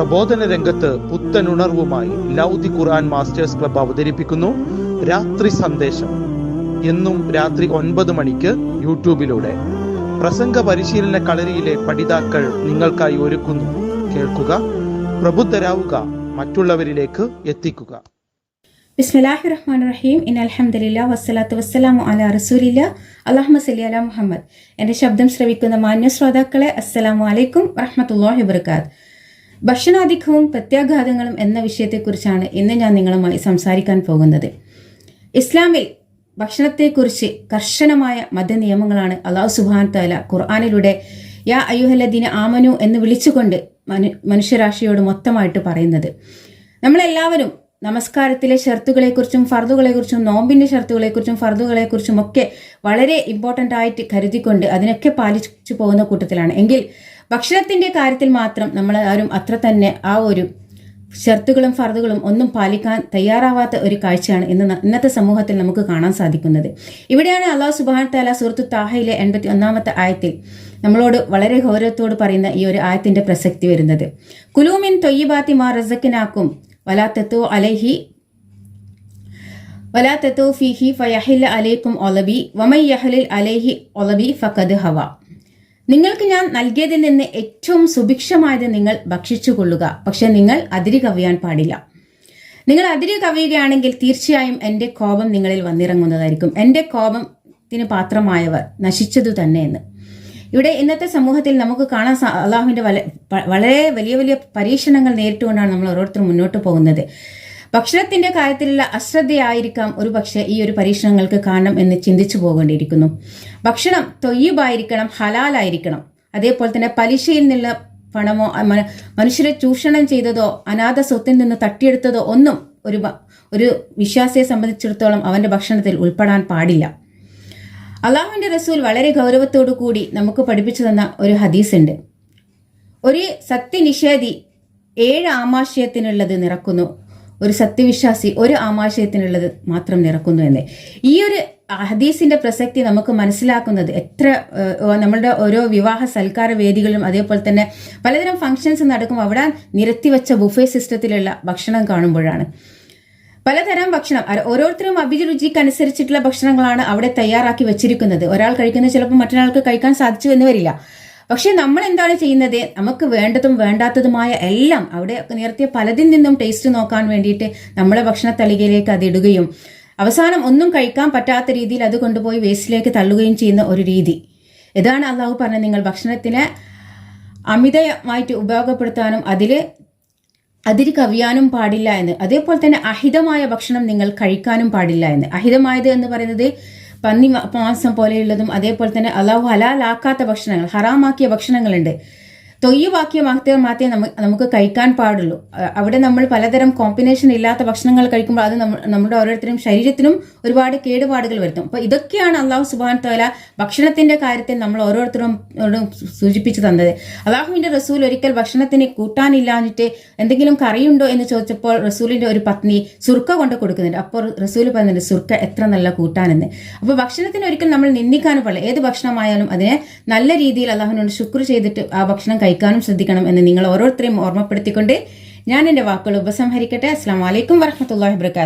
പ്രബോധന രംഗത്ത് പുത്തനുണർവുമായി ലൗദി ഖുർആൻ masters club അവതരിപ്പിക്കുന്നു രാത്രി സന്ദേശം. എന്നും രാത്രി ഒൻപത് മണിക്ക് യൂട്യൂബിലൂടെ. പ്രസംഗ പരിശീലന കളരിയിലെ പഠിതാക്കൾ നിങ്ങൾക്കായി ഒരുക്കുന്നു. കേൾക്കുക പ്രബുദ്ധരാവുക മറ്റുള്ളവരിലേക്ക് എത്തിക്കുക. ബിസ്മില്ലാഹി റഹ്മാൻ റഹീം ഇൻ അലഹമ്മദില്ല വസ്സലാത്തു വസ്സലാമു അലാ റസൂലില്ല. അള്ളാഹുമ അല മുഹമ്മദ്. എന്റെ ശബ്ദം ശ്രവിക്കുന്ന മാന്യ ശ്രോതാക്കളെ അസ്സലാമു അലൈക്കും വറഹ്മത്തുള്ളാഹി വബർക്കാത്ത് ഭക്ഷണാധികവും പ്രത്യാഘാതങ്ങളും എന്ന വിഷയത്തെക്കുറിച്ചാണ് ഇന്ന് ഞാൻ നിങ്ങളുമായി സംസാരിക്കാൻ പോകുന്നത്. ഇസ്ലാമിൽ ഭക്ഷണത്തെക്കുറിച്ച് കർശനമായ മതനിയമങ്ങളാണ് അള്ളാഹു സുബാൻ താല ഖുർആാനിലൂടെ യാ അയ്യുഹലദീന ആമനു എന്ന് വിളിച്ചുകൊണ്ട് മനു മനുഷ്യരാശിയോട് മൊത്തമായിട്ട് പറയുന്നത്. നമ്മളെല്ലാവരും നമസ്കാരത്തിലെ ഷർത്തുകളെക്കുറിച്ചും ഫർദുകളെക്കുറിച്ചും നോമ്പിന്റെ ഷർത്തുകളെക്കുറിച്ചും ഫർദുകളെക്കുറിച്ചും ഒക്കെ വളരെ ഇമ്പോർട്ടന്റ് ആയിട്ട് കരുതിക്കൊണ്ട് അതിനൊക്കെ പാലിച്ചു പോകുന്ന കൂട്ടത്തിലാണ്. എങ്കിൽ ഭക്ഷണത്തിന്റെ കാര്യത്തിൽ മാത്രം നമ്മൾ ആരും അത്ര തന്നെ ആ ഒരു ഷർത്തുകളും ഫർദുകളും ഒന്നും പാലിക്കാൻ തയ്യാറാവാത്ത ഒരു കാഴ്ചയാണ് ഇന്ന് ഇന്നത്തെ സമൂഹത്തിൽ നമുക്ക് കാണാൻ സാധിക്കുന്നത്. ഇവിടെയാണ് അള്ളാഹു സുബാൻ താല സുഹൃത്തു താഹയിലെ എൺപത്തി ഒന്നാമത്തെ ആയത്തിൽ നമ്മളോട് വളരെ ഗൗരവത്തോട് പറയുന്ന ഈ ഒരു ആയത്തിന്റെ പ്രസക്തി വരുന്നത്. കുലൂമിൻ തൊയ്യബാത്തി മാ റസക്കിനാക്കും വലാത്തത്തോ അലഹി വലാത്തത്തോ ഫിഹി ഫയഹില്ല അലൈക്കും ഒലബി വമൈ യഹലിൽ അലൈഹി ഒലബി ഫക്കത് ഹവ. നിങ്ങൾക്ക് ഞാൻ നൽകിയതിൽ നിന്ന് ഏറ്റവും സുഭിക്ഷമായത് നിങ്ങൾ ഭക്ഷിച്ചു കൊള്ളുക പക്ഷെ നിങ്ങൾ അതിരി കവിയാൻ പാടില്ല. നിങ്ങൾ അതിരി കവിയുകയാണെങ്കിൽ തീർച്ചയായും എന്റെ കോപം നിങ്ങളിൽ വന്നിറങ്ങുന്നതായിരിക്കും. എന്റെ കോപത്തിന് പാത്രമായവർ നശിച്ചതു തന്നെ എന്ന് ഇവിടെ ഇന്നത്തെ സമൂഹത്തിൽ നമുക്ക് കാണാൻ അള്ളാഹുവിന്റെ വളരെ വലിയ വലിയ പരീക്ഷണങ്ങൾ നേരിട്ടുകൊണ്ടാണ് നമ്മൾ ഓരോരുത്തരും മുന്നോട്ട് പോകുന്നത്. ഭക്ഷണത്തിന്റെ കാര്യത്തിലുള്ള അശ്രദ്ധയായിരിക്കാം ഒരു പക്ഷേ ഈ ഒരു പരീക്ഷണങ്ങൾക്ക് കാരണം എന്ന് ചിന്തിച്ചു പോകേണ്ടിയിരിക്കുന്നു. ഭക്ഷണം തൊയ്യബായിരിക്കണം ഹലാലായിരിക്കണം. അതേപോലെ തന്നെ പലിശയിൽ നിന്നുള്ള പണമോ മനുഷ്യരെ ചൂഷണം ചെയ്തതോ അനാഥ സ്വത്തിൽ നിന്ന് തട്ടിയെടുത്തതോ ഒന്നും ഒരു ഒരു വിശ്വാസിയെ സംബന്ധിച്ചിടത്തോളം അവന്റെ ഭക്ഷണത്തിൽ ഉൾപ്പെടാൻ പാടില്ല. അള്ളാഹുവിന്റെ റസൂൽ വളരെ ഗൗരവത്തോടു കൂടി നമുക്ക് പഠിപ്പിച്ചു തന്ന ഒരു ഹദീസ് ഉണ്ട് ഒരു സത്യനിഷേധി ഏഴ് ആമാശയത്തിനുള്ളത് നിറക്കുന്നു. ഒരു സത്യവിശ്വാസി ഒരു ആമാശയത്തിനുള്ളത് മാത്രം നിറക്കുന്നു എന്ന്. ഈ ഒരു ഹദീസിന്റെ പ്രസക്തി നമുക്ക് മനസ്സിലാക്കുന്നത് എത്ര നമ്മളുടെ ഓരോ വിവാഹ സൽക്കാര വേദികളിലും അതേപോലെ തന്നെ പലതരം ഫംഗ്ഷൻസ് നടക്കുമ്പോൾ അവിടെ നിരത്തിവെച്ച ബുഫേ സിസ്റ്റത്തിലുള്ള ഭക്ഷണം കാണുമ്പോഴാണ്. പലതരം ഭക്ഷണം ഓരോരുത്തരും അഭിരുചിക്കനുസരിച്ചിട്ടുള്ള ഭക്ഷണങ്ങളാണ് അവിടെ തയ്യാറാക്കി വെച്ചിരിക്കുന്നത്. ഒരാൾ കഴിക്കുന്നത് ചിലപ്പോൾ മറ്റൊരാൾക്ക് കഴിക്കാൻ സാധിച്ചു എന്ന് വരില്ല. പക്ഷെ നമ്മൾ എന്താണ് ചെയ്യുന്നത്? നമുക്ക് വേണ്ടതും വേണ്ടാത്തതുമായ എല്ലാം അവിടെ നേരത്തെ പലതിൽ നിന്നും ടേസ്റ്റ് നോക്കാൻ വേണ്ടിയിട്ട് നമ്മളെ ഭക്ഷണ തളികയിലേക്ക് അത് ഇടുകയും അവസാനം ഒന്നും കഴിക്കാൻ പറ്റാത്ത രീതിയിൽ അത് കൊണ്ടുപോയി വേസ്റ്റിലേക്ക് തള്ളുകയും ചെയ്യുന്ന ഒരു രീതി. ഇതാണ് അള്ളാഹു പറഞ്ഞത് നിങ്ങൾ ഭക്ഷണത്തിനെ അമിതമായിട്ട് ഉപയോഗപ്പെടുത്താനും അതിൽ അതിര് കവിയാനും പാടില്ല എന്ന്. അതേപോലെ തന്നെ അഹിതമായ ഭക്ഷണം നിങ്ങൾ കഴിക്കാനും പാടില്ല എന്ന്. അഹിതമായത് എന്ന് പറയുന്നത് പന്നി മാംസം പോലെയുള്ളതും അതേപോലെ തന്നെ അള്ളാഹു ഹലാലാക്കാത്ത ഭക്ഷണങ്ങൾ ഹറാമാക്കിയ ഭക്ഷണങ്ങളുണ്ട്. തൊയ്യുവാക്കിയ മാത്രമേ നമുക്ക് കഴിക്കാൻ പാടുള്ളൂ. അവിടെ നമ്മൾ പലതരം കോമ്പിനേഷൻ ഇല്ലാത്ത ഭക്ഷണങ്ങൾ കഴിക്കുമ്പോൾ അത് നമ്മ- നമ്മുടെ ഓരോരുത്തരും ശരീരത്തിനും ഒരുപാട് കേടുപാടുകൾ വരുത്തും. അപ്പോൾ ഇതൊക്കെയാണ് അള്ളാഹു സുബാൻ തോല ഭക്ഷണത്തിന്റെ കാര്യത്തിൽ നമ്മൾ ഓരോരുത്തരും സൂചിപ്പിച്ചു തന്നത്. അള്ളാഹുവിന്റെ റസൂൽ ഒരിക്കൽ ഭക്ഷണത്തിന് കൂട്ടാനില്ലാഞ്ഞിട്ട് എന്തെങ്കിലും കറിയുണ്ടോ എന്ന് ചോദിച്ചപ്പോൾ റസൂലിന്റെ ഒരു പത്നി സുർക്ക കൊണ്ട് കൊടുക്കുന്നുണ്ട്. അപ്പോൾ റസൂൽ പറയുന്നുണ്ട് സുർക്ക എത്ര നല്ല കൂട്ടാനെന്ന്. അപ്പോൾ ഭക്ഷണത്തിന് ഒരിക്കൽ നമ്മൾ നിന്ദിക്കാനും പാടില്ല. ഏത് ഭക്ഷണമായാലും അതിനെ നല്ല രീതിയിൽ അള്ളാഹുവിനോട് ശുക്ർ ചെയ്തിട്ട് ആ ഭക്ഷണം കഴിക്കാനും ശ്രദ്ധിക്കണം എന്ന് നിങ്ങൾ ഓരോരുത്തരെയും ഓർമ്മപ്പെടുത്തിക്കൊണ്ട് ഞാൻ എന്റെ വാക്കുകൾ ഉപസംഹരിക്കട്ടെ. അസ്സാം വലൈക്കും വരഹമത്തല്ലാ വാബർക്കാത്ത്